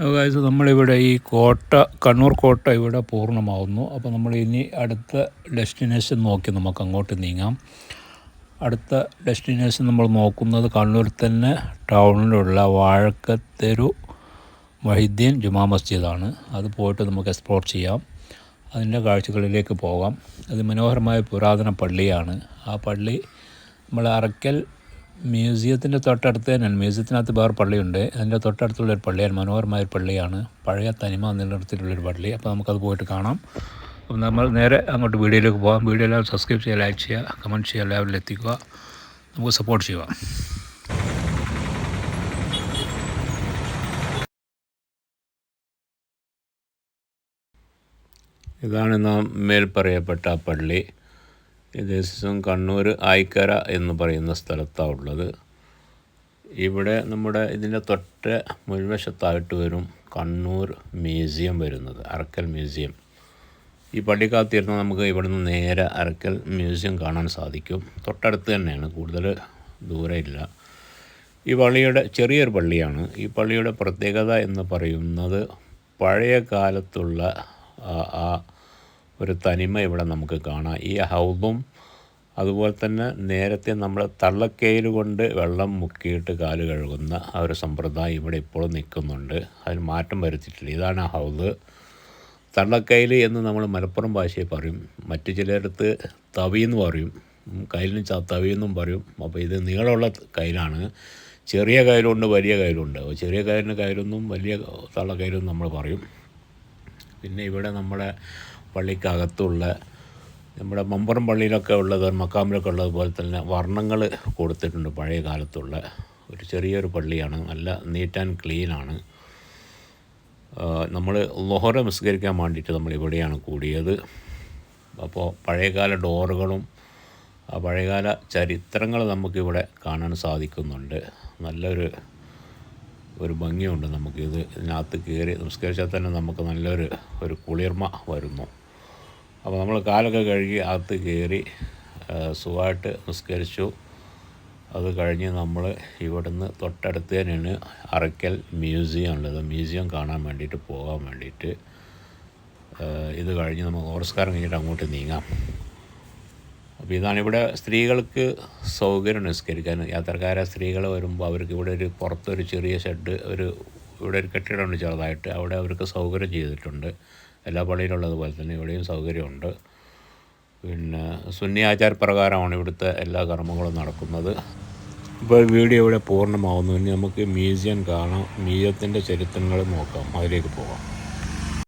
അതായത് നമ്മളിവിടെ ഈ കോട്ട കണ്ണൂർ കോട്ട ഇവിടെ പൂർണമാവുന്നു. അപ്പോൾ നമ്മൾ ഇനി അടുത്ത ഡെസ്റ്റിനേഷൻ നോക്കി നമുക്ക് അങ്ങോട്ട് നീങ്ങാം. അടുത്ത ഡെസ്റ്റിനേഷൻ നമ്മൾ നോക്കുന്നത് കണ്ണൂർ തന്നെ ടൗണിലുള്ള വാഴക്കത്തെരു മഹിദ്ദീൻ ജുമാ മസ്ജിദാണ്. അത് പോയിട്ട് നമുക്ക് എക്സ്പ്ലോർ ചെയ്യാം. അതിന്റെ കാഴ്ചകളിലേക്ക് പോകാം. അത് മനോഹരമായ പുരാതന പള്ളിയാണ്. ആ പള്ളി നമ്മൾ അറക്കൽ മ്യൂസിയത്തിന്റെ തൊട്ടടുത്ത് തന്നെയാണ് മ്യൂസിയത്തിനകത്ത് വേറെ പള്ളിയുണ്ട്. അതിന്റെ തൊട്ടടുത്തുള്ളൊരു പള്ളിയാണ്. മനോഹരമായ ഒരു പള്ളിയാണ്. പഴയ തനിമ നിലനിർത്തിയിട്ടുള്ളൊരു പള്ളി. അപ്പോൾ നമുക്കത് പോയിട്ട് കാണാം. അപ്പം നമ്മൾ നേരെ അങ്ങോട്ട് വീഡിയോയിലേക്ക് പോകാം വീഡിയോ എല്ലാവരും സബ്സ്ക്രൈബ് ചെയ്യുക ലൈക്ക് ചെയ്യുക കമന്റ് ചെയ്യുക എല്ലാവരിലും എത്തിക്കുക. നമുക്ക് സപ്പോർട്ട് ചെയ്യുക ഇതാണ് നാം മേൽപ്പറയപ്പെട്ട പറയപ്പെട്ട പള്ളി. ദേശം കണ്ണൂർ ആയിക്കര എന്ന് പറയുന്ന സ്ഥലത്താണ് ഉള്ളത്. ഇവിടെ നമ്മുടെ ഇതിന്റെ തൊട്ട് മുൻവശത്തായിട്ട് വരും കണ്ണൂർ മ്യൂസിയം വരുന്നത് അറക്കൽ മ്യൂസിയം. ഈ പള്ളിക്കാത്തിരുന്ന് നമുക്ക് ഇവിടുന്ന് നേരെ അറക്കൽ മ്യൂസിയം കാണാൻ സാധിക്കും. തൊട്ടടുത്ത് തന്നെയാണ് കൂടുതൽ ദൂരമില്ല ഈ പള്ളിയുടെ ചെറിയൊരു പള്ളിയാണ്. ഈ പള്ളിയുടെ പ്രത്യേകത എന്ന് പറയുന്നത് പഴയ കാലത്തുള്ള ആ ഒരു തനിമ ഇവിടെ നമുക്ക് കാണാം. ഈ ഹൗദും അതുപോലെ തന്നെ നേരത്തെ നമ്മൾ തള്ളക്കയിൽ കൊണ്ട് വെള്ളം മുക്കിയിട്ട് കാൽ കഴുകുന്ന ആ ഒരു സമ്പ്രദായം ഇവിടെ ഇപ്പോഴും നിൽക്കുന്നുണ്ട്. അതിന് മാറ്റം വരുത്തിയിട്ടില്ല. ഇതാണ് ഹൗദ്. തള്ളക്കയിൽ എന്ന് നമ്മൾ മലപ്പുറം ഭാഷയിൽ പറയും. മറ്റു ചിലയിടത്ത് തവി എന്ന് പറയും. കയ്യിലും തവി എന്നും പറയും. അപ്പോൾ ഇത് നീളമുള്ള കയ്യിലാണ്. ചെറിയ കയ്യിലുണ്ട് വലിയ കയ്യിലുണ്ട്. ചെറിയ കയ്യിലിന് കയ്യിലൊന്നും വലിയ തള്ളക്കയിലൊന്നും നമ്മൾ പറയും. പിന്നെ ഇവിടെ നമ്മുടെ പള്ളിക്കകത്തുള്ള നമ്മുടെ മമ്പറം പള്ളിയിലൊക്കെ ഉള്ളത് മക്കാമിലൊക്കെ ഉള്ളതുപോലെ തന്നെ വർണങ്ങൾ കൊടുത്തിട്ടുണ്ട് പഴയ കാലത്തുള്ള. ഒരു ചെറിയൊരു പള്ളിയാണ് നല്ല നീറ്റ് ആൻഡ് ക്ലീനാണ് നമ്മൾ ലൊഹറ നിസ്കരിക്കാൻ വേണ്ടിയിട്ട് നമ്മൾ ഇവിടെയാണ് കൂടിയത്. അപ്പോൾ പഴയകാല ഡോറുകളും ആ പഴയകാല ചരിത്രങ്ങൾ നമുക്കിവിടെ കാണാൻ സാധിക്കുന്നുണ്ട്. നല്ലൊരു ഒരു ഭംഗിയുണ്ട് നമുക്കിത് ഇതിനകത്ത് കയറി നിസ്കരിച്ചാൽ തന്നെ നമുക്ക് നല്ലൊരു ഒരു കുളിർമ വരുന്നു. അപ്പോൾ നമ്മൾ കാലൊക്കെ കഴുകി അകത്ത് കയറി സുഖമായിട്ട് നിസ്കരിച്ചു. അത് കഴിഞ്ഞ് നമ്മൾ ഇവിടുന്ന് തൊട്ടടുത്ത് തന്നെയാണ് അറയ്ക്കൽ മ്യൂസിയം ഉള്ളത്. മ്യൂസിയം കാണാൻ വേണ്ടിയിട്ട് പോകാൻ വേണ്ടിയിട്ട്. ഇത് കഴിഞ്ഞ് നമുക്ക് ഓർസ്കാരം കഴിഞ്ഞിട്ട് അങ്ങോട്ട് നീങ്ങാം. അപ്പോൾ ഇതാണ് ഇവിടെ സ്ത്രീകൾക്ക് സൗകര്യം നിസ്കരിക്കാൻ. യാത്രക്കാരെ സ്ത്രീകൾ വരുമ്പോൾ അവർക്ക് ഇവിടെ ഒരു പുറത്തൊരു ചെറിയ ഷെഡ് ഒരു ഇവിടെ ഒരു കെട്ടിടമുണ്ട് ചെറുതായിട്ട്. അവിടെ അവർക്ക് സൗകര്യം ചെയ്തിട്ടുണ്ട്. എല്ലാ പള്ളിയിലുള്ളതുപോലെ തന്നെ ഇവിടെയും സൗകര്യമുണ്ട്. പിന്നെ സുന്നി ആചാരപ്രകാരമാണ് ഇവിടുത്തെ എല്ലാ കർമ്മങ്ങളും നടക്കുന്നത്. ഇപ്പോൾ വീഡിയോ ഇവിടെ പൂർണമാവുന്നു. ഇനി നമുക്ക് മ്യൂസിയം കാണാം. മ്യൂസിയത്തിന്റെ ചരിത്രങ്ങൾ നോക്കാം. അതിലേക്ക് പോകാം